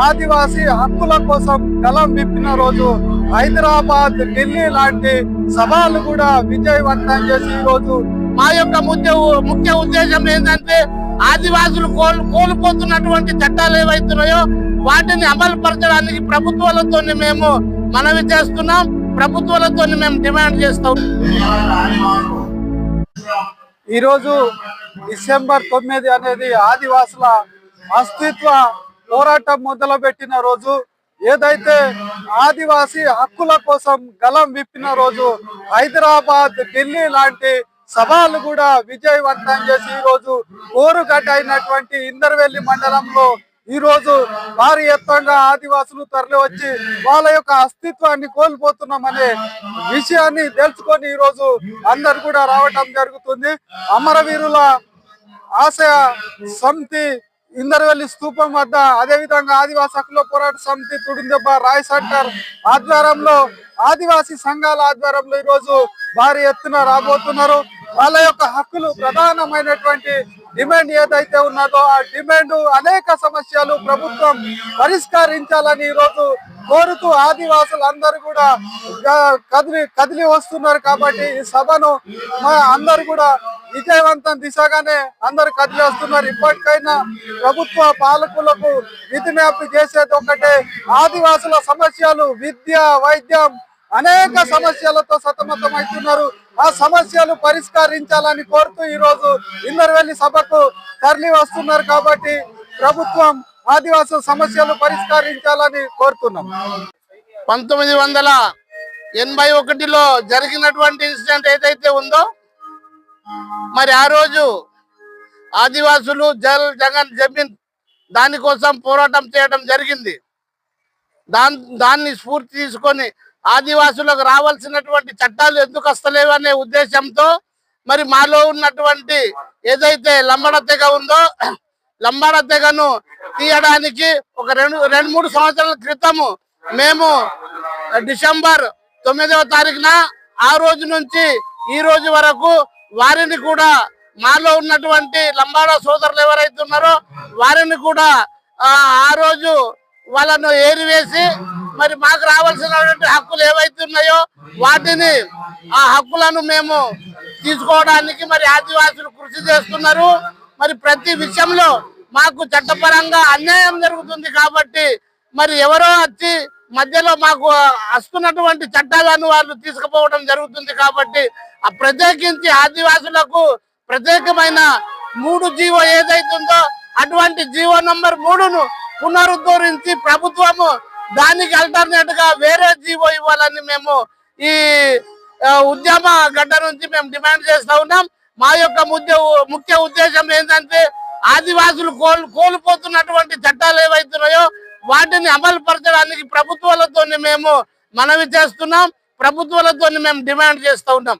ఆదివాసీ హక్కుల కోసం గలం విప్పిన రోజు హైదరాబాద్ ఢిల్లీ లాంటి సవాలు కూడా విజయవంతం చేసి ఈ రోజు మా యొక్క ముఖ్య ముఖ్య ఉద్దేశం ఏంటంటే ఆదివాసులు కోల్ కోల్పోతున్నటువంటి చట్టాలు ఏవైతున్నాయో వాటిని అమలు పరచడానికి ప్రభుత్వాలతో మేము మనవి చేస్తున్నాం. ప్రభుత్వాలతో మేము డిమాండ్ చేస్తాం. ఈరోజు డిసెంబర్ తొమ్మిది అనేది ఆదివాసుల అస్తిత్వ పోరాటం మొదలుపెట్టిన రోజు ఏదైతే ఆదివాసీ హక్కుల కోసం గలం విప్పిన రోజు హైదరాబాద్ ఢిల్లీ లాంటి సభలు కూడా విజయవంతం చేసి ఈ రోజు కోరుగడ్డ అయినటువంటి ఇందర్వెల్లి మండలంలో ఈ రోజు భారీ ఎత్తంగా ఆదివాసులు తరలివచ్చి వాళ్ళ యొక్క అస్తిత్వాన్ని కోల్పోతున్నామనే విషయాన్ని తెలుసుకొని ఈ రోజు అందరు కూడా రావటం జరుగుతుంది. అమరవీరుల ఆశయ సమితి ఇందరవెల్లి స్థూపం వద్ద అదేవిధంగా ఆదివాసీ హక్కుల పోరాట సమితి తుడిందెబ్బ రాయ్ సెంటర్ ఆధ్వర్యంలో ఆదివాసీ సంఘాల ఆధ్వర్యంలో ఈ రోజు భారీ ఎత్తున రాబోతున్నారు. వాళ్ళ యొక్క హక్కులు ప్రధానమైనటువంటి డిమాండ్ ఏదైతే ఉన్నదో ఆ డిమాండ్ అనేక సమస్యలు ప్రభుత్వం పరిష్కరించాలని ఈ రోజు కోరుతూ ఆదివాసులు అందరూ కూడా కదిలి కదిలి వస్తున్నారు కాబట్టి ఈ సభను అందరు కూడా విజయవంతం దిశగానే అందరు కదిలి వస్తున్నారు ఇప్పటికైనా ప్రభుత్వ పాలకులకు విధిమ్యాప్తి చేసేది ఒకటే. ఆదివాసుల సమస్యలు విద్య వైద్యం అనేక సమస్యలతో సతమతం అవుతున్నారు ఆ సమస్యలు పరిష్కరించాలని కోరుతూ ఈ రోజు ఇందర్వెల్లి సభకు తరలి వస్తున్నారు కాబట్టి ప్రభుత్వం ఆదివాసుల సమస్యలు పరిష్కరించాలని కోరుతున్నాం. పంతొమ్మిది వందల ఎనభై ఒకటిలో జరిగినటువంటి ఇన్సిడెంట్ ఏదైతే ఉందో మరి ఆ రోజు ఆదివాసులు జల్ జగన్ జమీన్ దానికోసం పోరాటం చేయడం జరిగింది. దాన్ దాన్ని స్ఫూర్తి తీసుకొని ఆదివాసులకు రావాల్సినటువంటి చట్టాలు ఎందుకు వస్తలేవు అనే ఉద్దేశంతో మరి మాలో ఉన్నటువంటి ఏదైతే లంబడ తెగ ఉందో లంబాడ తెగను తీయడానికి ఒక రెండు రెండు మూడు సంవత్సరాల క్రితము మేము డిసెంబర్ తొమ్మిదవ తారీఖున ఆ రోజు నుంచి ఈ రోజు వరకు వారిని కూడా మాలో ఉన్నటువంటి లంబాడ సోదరులు ఎవరైతే ఉన్నారో వారిని కూడా ఆ రోజు వాళ్ళను ఏరివేసి మరి మాకు రావాల్సినటువంటి హక్కులు ఏవైతే ఉన్నాయో వాటిని ఆ హక్కులను మేము తీసుకోవడానికి మరి ఆదివాసులు కృషి చేస్తున్నారు. మరి ప్రతి విషయంలో మాకు చట్టపరంగా అన్యాయం జరుగుతుంది కాబట్టి మరి ఎవరో వచ్చి మధ్యలో మాకు వస్తున్నటువంటి చట్టాలను వాళ్ళు తీసుకుపోవడం జరుగుతుంది కాబట్టి ప్రత్యేకించి ఆదివాసులకు ప్రత్యేకమైన మూడు జీవో ఏదైతుందో అటువంటి జీవో నంబర్ మూడును పునరుద్ధరించి ప్రభుత్వము దానికి అల్టర్నేట్గా వేరే జీవో ఇవ్వాలని మేము ఈ ఉద్యమ గడ్డ నుంచి మేము డిమాండ్ చేస్తా ఉన్నాం. మా యొక్క ముఖ్య ముఖ్య ఉద్దేశం ఏంటంటే ఆదివాసులు కోల్ కోల్పోతున్నటువంటి చట్టాలు ఏవైతున్నాయో వాటిని అమలు పరచడానికి ప్రభుత్వాలతో మేము మనవి చేస్తున్నాం. ప్రభుత్వాలతో మేము డిమాండ్ చేస్తూ ఉన్నాం.